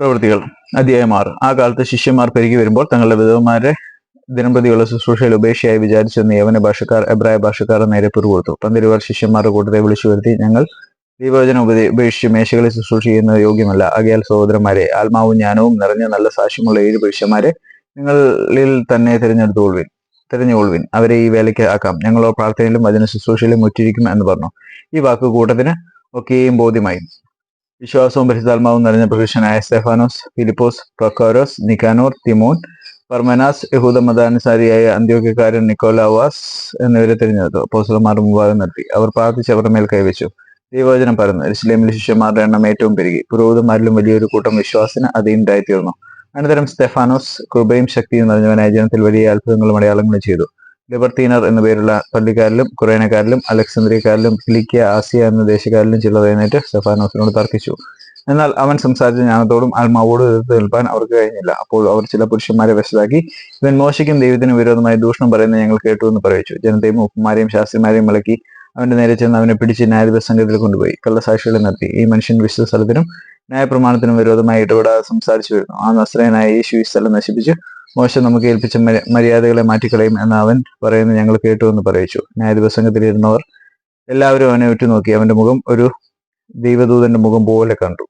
പ്രവൃത്തികൾ. അധ്യായം ആറ്. ആ കാലത്ത് ശിഷ്യന്മാർ പെരുകി വരുമ്പോൾ തങ്ങളുടെ വിധവമാരെ ദിനംപ്രതിയുള്ള ശുശ്രൂഷയിൽ ഉപേക്ഷയായി വിചാരിച്ചെന്ന് യവന ഭാഷക്കാർ എബ്രായ ഭാഷക്കാർ നേരെ പിറുകൊടുത്തു. പന്തിരുവർ ശിഷ്യന്മാരുടെ കൂട്ടത്തെ വിളിച്ചു വരുത്തി ഞങ്ങൾ ദീപവചനം ഉപദേ ഉപേക്ഷിച്ച് മേശകളെ ശുശ്രൂഷ ചെയ്യുന്നത് യോഗ്യമല്ല. അകയാൽ സഹോദരന്മാരെ ആത്മാവും ജ്ഞാനവും നിറഞ്ഞ നല്ല സാക്ഷ്യമുള്ള ഏഴ് പുരുഷന്മാരെ നിങ്ങളിൽ തന്നെ തിരഞ്ഞെടുത്തുകൊള്ളുവിൻ തിരഞ്ഞുകൊള്ളുവിൻ. അവരെ ഈ വേലയ്ക്ക് ആക്കാം. ഞങ്ങളോ പ്രാർത്ഥനയിലും വചന ശുശ്രൂഷയിലും മുറ്റിരിക്കും എന്ന് പറഞ്ഞു. ഈ വാക്ക് കൂട്ടത്തിന് ഒക്കെയും ബോധ്യമായി. വിശ്വാസവും പരിശുദ്ധാത്മാവും നിറഞ്ഞ പുരുഷനായ സ്റ്റെഫാനോസ് ഫിലിപ്പോസ് പ്രൊക്കോരോസ് നിക്കാനോർ തിമോൻ പർമനാസ് യഹൂദ മതാനുസാരിയായ അന്ത്യോഗ്യക്കാരൻ നിക്കോലാവാസ് എന്നിവരെ തിരഞ്ഞെടുത്തു അപ്പോസ്തലന്മാർ മുമ്പാകെ നിർത്തി അവർ പ്രാർത്ഥിച്ച് അവരുടെ മേൽ കൈവച്ചു. ദൈവവചനം പരന്നു ഇസ്ലേമിലെ ശിഷ്യന്മാരുടെ എണ്ണം ഏറ്റവും പെരുകി. പുരോഹിതന്മാരിലും വലിയൊരു കൂട്ടം വിശ്വാസിന് അതീനരായിത്തീർന്നു അനന്തരം സ്റ്റെഫാനോസ് കൃപയും ശക്തിയും നിറഞ്ഞവനായ ജനത്തിൽ വലിയ അത്ഭുതങ്ങളും അടയാളങ്ങളും ചെയ്തു. ലിബർത്തീനർ എന്ന പേരുള്ള പള്ളിക്കാരിലും കുറേനക്കാരിലും അലക്സാന്ദ്രിയക്കാരിലും ഫിലിക്കിയ ആസിയ എന്ന ദേശക്കാരിലും ചിലർ എഴുന്നേറ്റ് സ്റ്റെഫാനോസിനോട് തർക്കിച്ചു. എന്നാൽ അവൻ സംസാരിച്ച ജ്ഞാനത്തോടും ആത്മാവോട് എതിർത്ത് നിൽപ്പാൻ അവർക്ക് കഴിഞ്ഞില്ല. അപ്പോൾ അവർ ചില പുരുഷന്മാരെ വശത്താക്കി ഇവൻ മോശയ്ക്കും ദൈവത്തിനും വിരോധമായി ദൂഷണം പറയുന്നത് ഞങ്ങൾ കേട്ടു എന്ന് പറയിച്ചു. ജനത്തെയും ഉപ്പുമാരെയും ശാസ്ത്രിമാരെയും വിളക്കി അവന്റെ നേരെ ചെന്ന് അവനെ പിടിച്ച് ന്യായാധിപ സംഘത്തിൽ കൊണ്ടുപോയി. കള്ളസാക്ഷികളെ നിർത്തി. ഈ മനുഷ്യൻ വിശുദ്ധ സ്ഥലത്തിനും ന്യായപ്രമാണത്തിനും വിരോധമായി ഇടപെടാതെ സംസാരിച്ചു വരുന്നു. ആ നസ്രയനായ യേശു ഈ സ്ഥലം നശിപ്പിച്ച് മോശം നമുക്ക് ഏൽപ്പിച്ച മര്യാദകളെ മാറ്റിക്കളയും എന്ന് അവൻ പറയുന്നത് ഞങ്ങൾ കേട്ടു എന്ന് പറയിച്ചു. ന്യായദിവസംഗത്തിലിരുന്നവർ എല്ലാവരും അവനെ ഉറ്റുനോക്കി. അവന്റെ മുഖം ഒരു ദൈവദൂതന്റെ മുഖം പോലെ കണ്ടു.